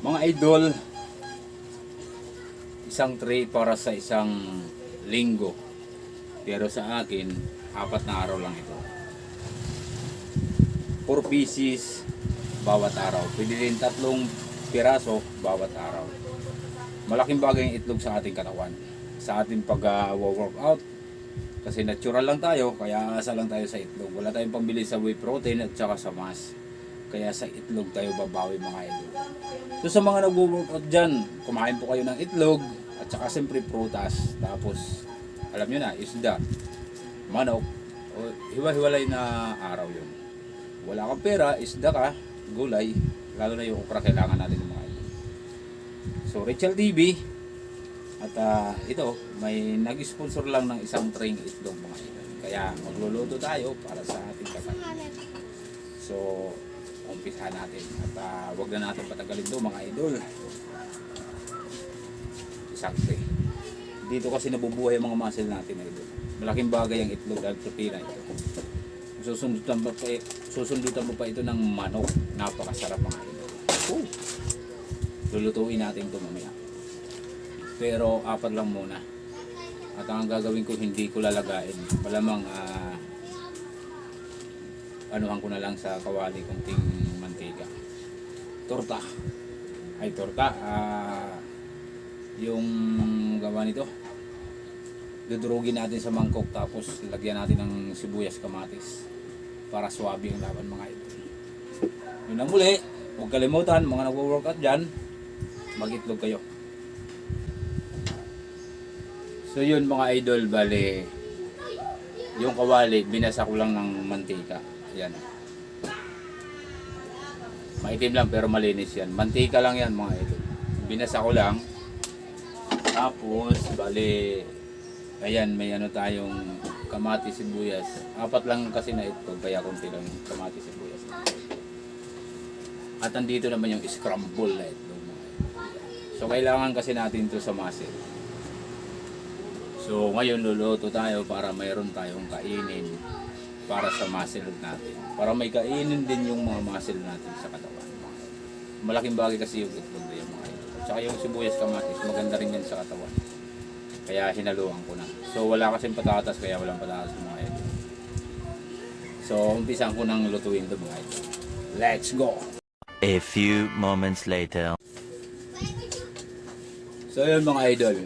Mga idol, isang tray para sa isang linggo. Pero sa akin, apat na araw lang ito. 4 pieces bawat araw. Pwede din tatlong piraso bawat araw. Malaking bagay ang itlog sa ating katawan. Sa ating pag-workout. Kasi natural lang tayo, kaya asa lang tayo sa itlog. Wala tayong pambili sa whey protein at saka sa mass. Kaya sa itlog tayo babawi mga idol. So sa mga nagwo-workout dyan, kumain po kayo ng itlog at saka siyempre prutas. Tapos, alam nyo na, isda, manok, o hiwa-hiwalay na araw yun. Wala kang pera, isda ka, gulay, lalo na yung okra kailangan natin ng mga idol. So, Rachel TV, at ah, ito, may nag-sponsor lang ng isang train itlog mga idol. Kaya magluluto tayo para sa ating katawan. So, umpisahan natin. At ah, wag na natin patagalin to mga idol. Sakto eh. Dito kasi nabubuhay ang mga muscle natin idol. Malaking bagay ang itlog dahil protina ito. Susundutan mo pa, susundutan mo pa ito ng manok. Napakasarap mga idol. Oh. Lulutuin natin ito mamaya. Pero apat lang muna. At ang gagawin ko hindi ko lalagain. Malamang ah anuhan ko na lang sa kawali kunting mantika. Torta. Ay torta. Ah yung gawa nito. Dudurugin natin sa mangkok tapos lagyan natin ng sibuyas kamatis para swabe ang laban mga ito. Yun ang muli. Huwag kalimutan mga nagwo-workout dyan. Mag-itlog kayo. So yun mga idol, bale yung kawali, binasa ko lang ng mantika. Yan. Maitim lang pero malinis yan. Mantika lang yan mga idol. Binasa ko lang. Tapos, bale, ayan, may ano tayong kamatis sibuyas. Apat lang kasi na ito, kaya konti lang yung kamatis sibuyas. At andito naman yung scramble na ito. So, kailangan kasi natin ito sa muscle. So ngayon luluto tayo para mayroon tayong kainin para sa muscle natin. Para may kainin din yung mga muscle natin sa katawan. Malaking bagay kasi yung itlog na yung mga ito. Tsaka yung sibuyas kamatis, maganda rin yan sa katawan. Kaya hinaluan ko na. So wala kasing patatas kaya walang patatas mga ito. So umpisan ko nang lutuin ito mga ito. Let's go! A few moments later. So yun mga idol,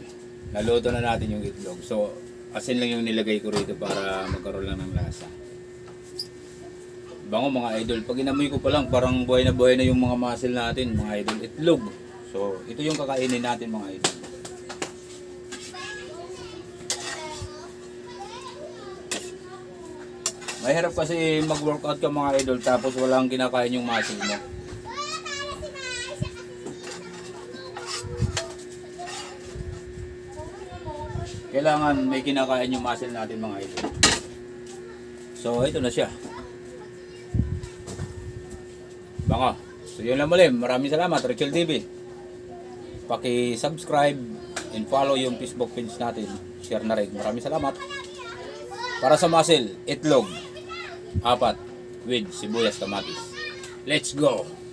naluto na natin yung itlog. So asin lang yung nilagay ko rito para magkaroon lang ng lasa. Bango mga idol, pag inamoy ko pa lang parang buhay na buhay na yung mga muscle natin, mga idol, itlog. So ito yung kakainin natin mga idol. Mahirap kasi mag-workout ka mga idol tapos walang kinakain yung muscle mo. Kailangan may kinakain yung muscle natin mga idol. So ito na siya. Bango. So yun lang muli. Maraming salamat Rachel TV. Paki-subscribe and follow yung Facebook page natin. Share na rin. Maraming salamat. Para sa muscle, itlog. Apat. With sibuyas kamatis. Let's go!